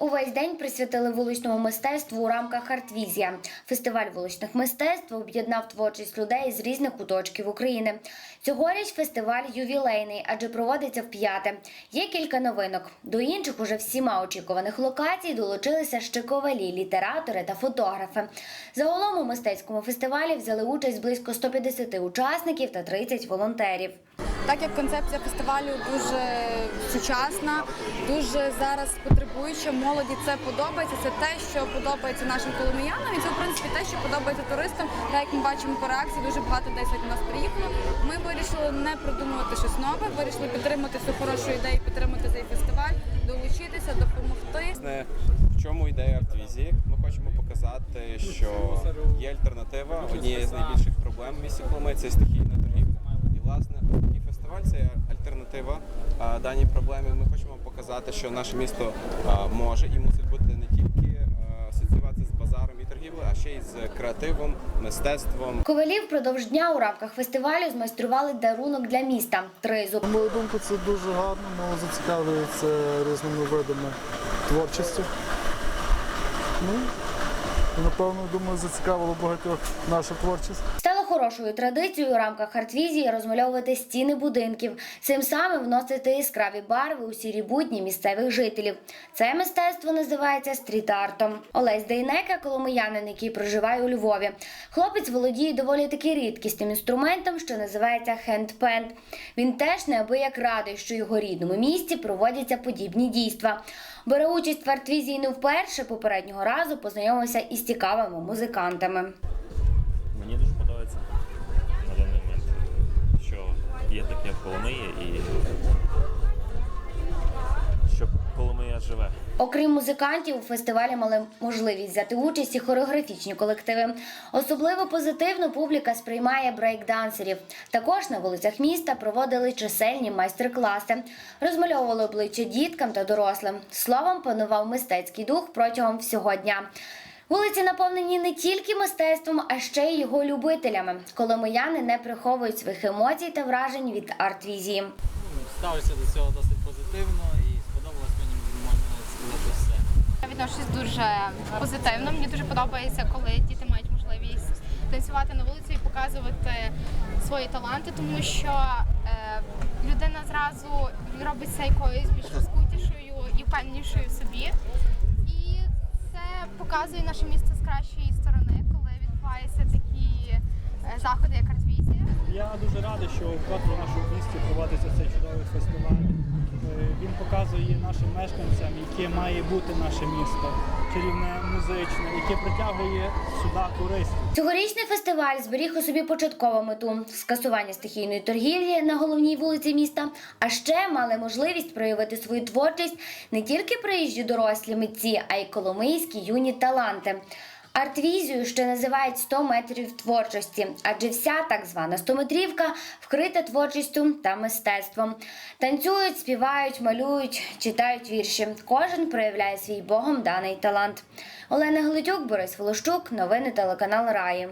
Увесь день присвятили вуличному мистецтву у рамках Артвізія. Фестиваль вуличних мистецтв об'єднав творчість людей з різних куточків України. Цьогоріч фестиваль ювілейний, адже проводиться вп'яте. Є кілька новинок. До інших уже всіма очікуваних локацій долучилися ще ковалі, літератори та фотографи. Загалом у мистецькому фестивалі взяли участь близько 150 учасників та 30 волонтерів. Так як концепція фестивалю дуже сучасна, дуже зараз потребуюча, молоді це подобається. Це те, що подобається нашим коломиянам, і це в принципі те, що подобається туристам. Так як ми бачимо по реакції, дуже багато людей сьогодні нас приїхало. Ми вирішили не придумувати щось нове, вирішили підтримати цю хорошу ідею, підтримати цей фестиваль, долучитися, допомогти. В чому ідея артвізії? Ми хочемо показати, що є альтернатива однієї з найбільших проблем в місті Коломи стихійна фестиваль це альтернатива даній проблемі. Ми хочемо показати, що наше місто може і мусить бути не тільки асоціюватися з базаром і торгівлею, а ще й з креативом, мистецтвом. Ковалі впродовж дня у рамках фестивалю змайстрували дарунок для міста тризуб. На мою думку, це дуже гарно, молодь зацікавлюється різними видами творчості. Ну, напевно, думаю, зацікавило багатьох наша творчість. Хорошою традицією у рамках артвізії розмальовувати стіни будинків, цим самим вносити яскраві барви у сірі будні місцевих жителів. Це мистецтво називається стріт-артом. Олесь Дейнека, коломиянин, який проживає у Львові. Хлопець володіє доволі таки рідкісним інструментом, що називається хендпенд. Він теж неабияк радий, що його рідному місті проводяться подібні дійства. Бере участь в артвізії не вперше. Попереднього разу познайомився із цікавими музикантами. Окрім музикантів, у фестивалі мали можливість взяти участь і хореографічні колективи. Особливо позитивно публіка сприймає брейкдансерів. Також на вулицях міста проводили чисельні майстер-класи, розмальовували обличчя діткам та дорослим. Словом, панував мистецький дух протягом всього дня. Вулиці наповнені не тільки мистецтвом, а ще й його любителями. Коломияни не приховують своїх емоцій та вражень від арт-візії. ставлюся до цього досить позитивно і сподобалось мені можна сказати все. Я відношусь дуже позитивно. Мені дуже подобається, коли діти мають можливість танцювати на вулиці і показувати свої таланти, тому що е, людина зразу робиться якоюсь більш розкутішою і впевненішою в собі. І це показує наше місто з кращої сторони, коли відбуваються такі е, заходи, як артвізія. Я дуже радий, що вкотре в нашому місті чудовий фестиваль. Е, Він показує нашим мешканцям, яке має бути наше місто, чарівне, музичне, яке притягує сюди туристів. Цьогорічний фестиваль зберіг у собі початкову мету скасування стихійної торгівлі на головній вулиці міста. А ще мали можливість проявити свою творчість не тільки приїжджі дорослі митці, а й коломийські юні таланти. Артвізію ще називають 100 метрів творчості, адже вся так звана стометрівка вкрита творчістю та мистецтвом. Танцюють, співають, малюють, читають вірші. Кожен проявляє свій богом даний талант. Олена Глитюк, Борис Волощук, новини телеканал Раї.